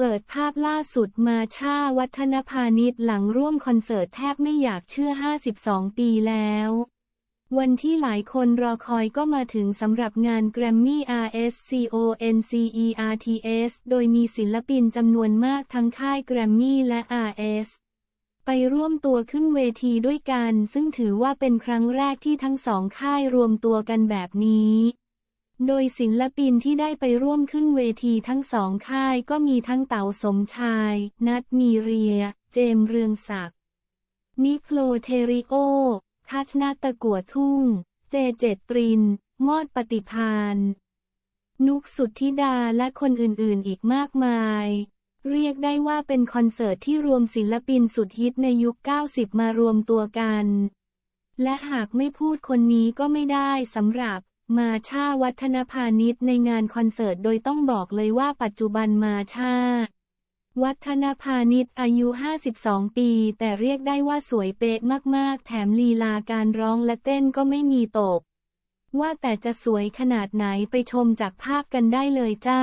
เปิดภาพล่าสุดมาชาวัฒนพาณิชย์หลังร่วมคอนเสิร์ตแทบไม่อยากเชื่อ 52 ปีแล้ว วันที่หลายคนรอคอยก็มาถึงสำหรับงาน Grammy RSCONCERTS โดยมีศิลปินจำนวนมากทั้งค่าย Grammy และ RS ไปร่วมตัวขึ้นเวทีด้วยกัน ซึ่งถือว่าเป็นครั้งแรกที่ทั้งสองค่ายรวมตัวกันแบบนี้ โดยศิลปินที่ได้ไปร่วมขึ้นเวทีทั้งสองค่ายก็มีทั้งเต๋าสมชาย นัทมีเรีย เจมเรืองศักดิ์ นิโคลเทริโอ ทัชนาตะกัวทุ่ง เจเจตตริน มอดปฏิพานนุกสุทธิดาและคนอื่นๆอีกมากมาย เรียกได้ว่าเป็นคอนเสิร์ตที่รวมศิลปินสุดฮิตในยุค 90 มารวมตัวกัน และหากไม่พูดคนนี้ก็ไม่ได้สำหรับ มาชาวัฒนพาณิชย์ในงานคอนเสิร์ตโดยต้องบอกเลยว่าปัจจุบันมาชาวัฒนพาณิชย์อายุ 52 ปี แต่เรียกได้ว่าสวยเป๊ะมากๆ แถมลีลาการร้องและเต้นก็ไม่มีตก ว่าแต่จะสวยขนาดไหนไปชมจากภาพกันได้เลยจ้า